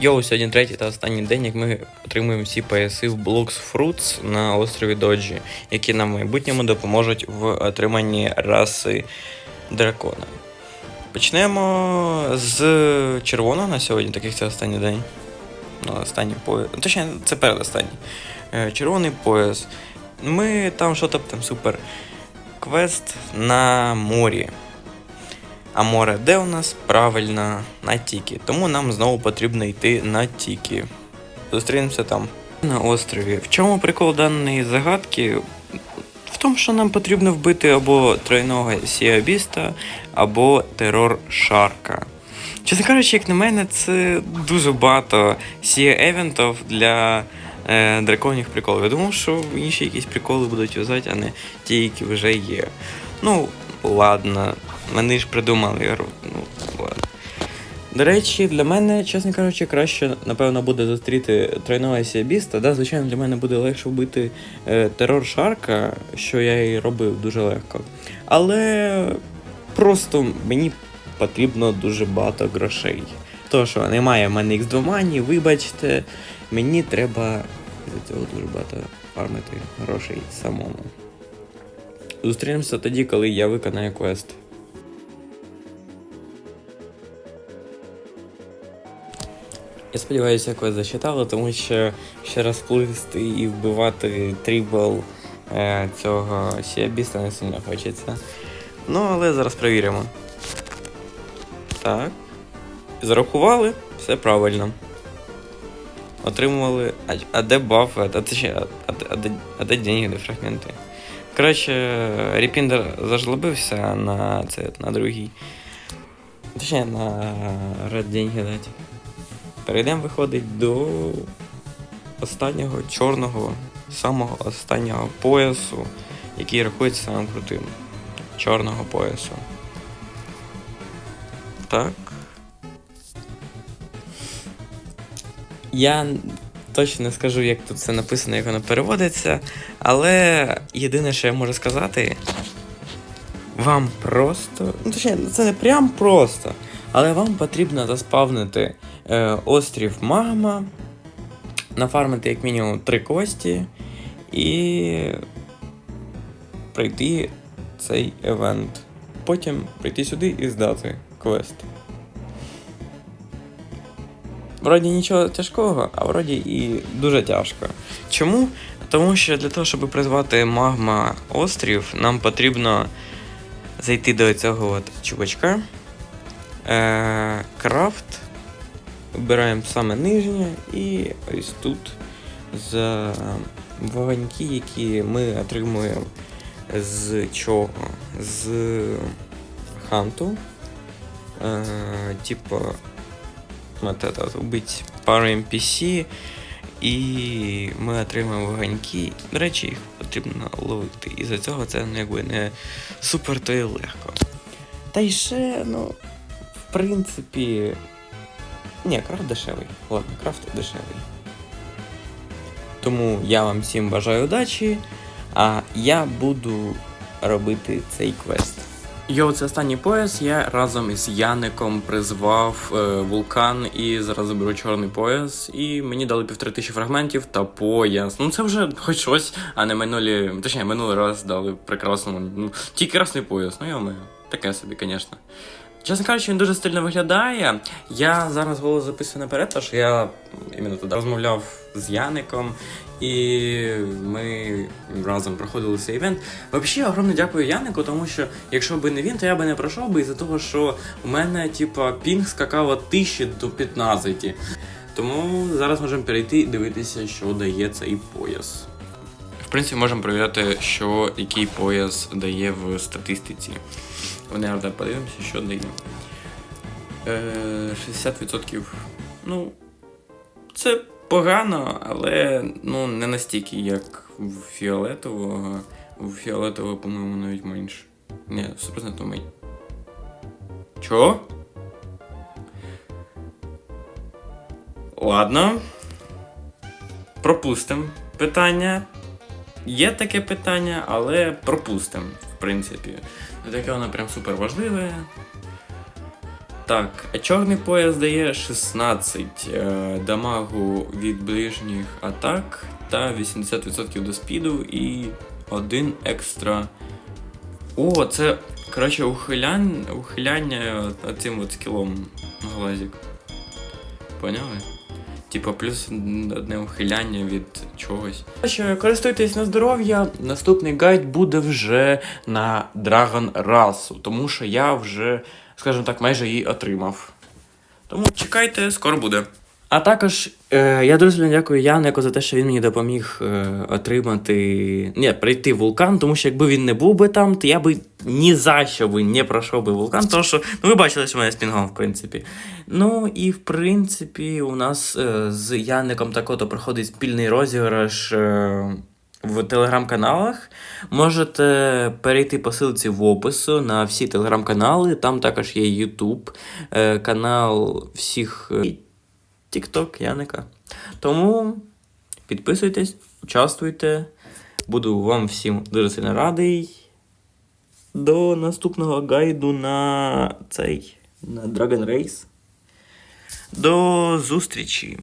Йоу, сьогодні третій та останній день, як ми отримуємо всі пояси в Blocks Fruits на острові Доджі, які нам в майбутньому допоможуть в отриманні раси дракона. Почнемо з червоного на сьогодні, так як це останній день. Ну, останній пояс. Точніше, це передостанній. Е, Червоний пояс. Ми там що там супер. Квест на морі. А море де у нас? Правильно, на Тікі. Тому нам знову потрібно йти на Тікі. Зустрінемося там. На острові. В чому прикол даної загадки? В тому, що нам потрібно вбити або тройного сіабіста, або терор Шарка. Чесно кажучи, як на мене, це дуже багато сія-евентів для е, драконів приколів. Я думав, що інші якісь приколи будуть в'язати, а не ті, які вже є. Ну, ладно. Вони ж придумали гру. Ну, ладно. До речі, для мене, чесно кажучи, краще, напевно, буде зустріти тройного сіабіста. Да, звичайно, для мене буде легше вбити е, терор Шарка, що я і робив дуже легко. Але просто мені потрібно дуже багато грошей. То, що немає в мене X2 мані, вибачте, мені треба за цього дуже багато фармити грошей самому. Зустрінемося тоді, коли я виконаю квест. Я сподіваюся, квест зачитали, тому що ще раз плисти і вбивати трібл е, цього сіабіста не сильно хочеться. Ну, але зараз перевіримо. Так. Зарахували, все правильно. Отримували. А, а де баф? А, а, а, а, де, деньги, де фрагменти? Коротше, Ріпіндер зажлобився на це, на другий. Точніше, на ред деньги дати. Перейдемо, виходить, до останнього чорного, самого останнього поясу, який рахується самим крутим. Чорного поясу. Так. Я точно не скажу, як тут це написано, як воно переводиться, але єдине, що я можу сказати, вам просто. Ну, точніше, це не прям просто, але вам потрібно заспавнити е, острів Магма, нафармити як мінімум три кості і пройти цей евент. Потім прийти сюди і здати квест. Вроді нічого тяжкого, а вроді і дуже тяжко. Чому? Тому що для того, щоб призвати магма острів, нам потрібно зайти до цього от чувачка. Е, крафт. Вибираємо саме нижнє і ось тут за вогоньки, які ми отримуємо з чого? З ханту. Е, типа убить пару NPC, і ми отримаємо вогоньки. До речі, їх потрібно ловити. І за цього це ну, якби не супер то і легко. Та й ще, ну, в принципі. Ні, крафт дешевий. Ладно, крафт дешевий. Тому я вам всім бажаю удачі, а я буду робити цей квест. Йоу, це останній пояс. Я разом із Яником призвав е, вулкан і зараз беру чорний пояс. І мені дали півтори тисячі фрагментів та пояс. Ну це вже хоч щось, а не минулі. Точніше, минулий раз дали прекрасному. Ну, тільки красний пояс. Ну йоме, таке собі, звісно. Чесно кажучи, він дуже стильно виглядає. Я зараз голос записую наперед, тому що я іменно туди розмовляв з Яником, і ми разом проходили цей івент. Взагалі, огромне дякую Янику, тому що якщо б не він, то я би не пройшов би із-за того, що у мене, типа, пінг скакав від 1000 до 15. Тому зараз можемо перейти і дивитися, що дає цей пояс. В принципі, можемо перевіряти, що який пояс дає в статистиці. Вони правда, подивимося, що дає. Е, 60%. Ну, це погано, але ну, не настільки, як в фіолетового. У фіолетового, по-моєму, навіть менше. Ні, 100% менше. Чого? Ладно. Пропустимо питання. Є таке питання, але пропустимо, в принципі. Не таке воно прям супер важливе. так, чорний пояс дає 16 е, дамагу від ближніх атак та 80% до спіду і один екстра. О, це, коротше, ухиляння, ухиляння цим от скілом глазик. Поняли? Типа плюс одне ухиляння від чогось. Що, користуйтесь на здоров'я. Наступний гайд буде вже на Dragon расу, тому що я вже, скажімо так, майже її отримав. Тому чекайте, скоро буде. А також е, я дуже дякую Янику за те, що він мені допоміг е, отримати. Ні, пройти вулкан, тому що якби він не був би там, то я би ні за що би не пройшов би вулкан. Тому що ну, ви бачили, що в мене з в принципі. Ну і в принципі, у нас е, з Яником такото проходить спільний розіграш. Е, в телеграм-каналах можете перейти по ссылці в опису на всі телеграм-канали. Там також є YouTube, е, канал всіх TikTok Яника. Тому підписуйтесь, участвуйте. Буду вам всім дуже сильно радий. До наступного гайду на цей на Dragon Race. До зустрічі!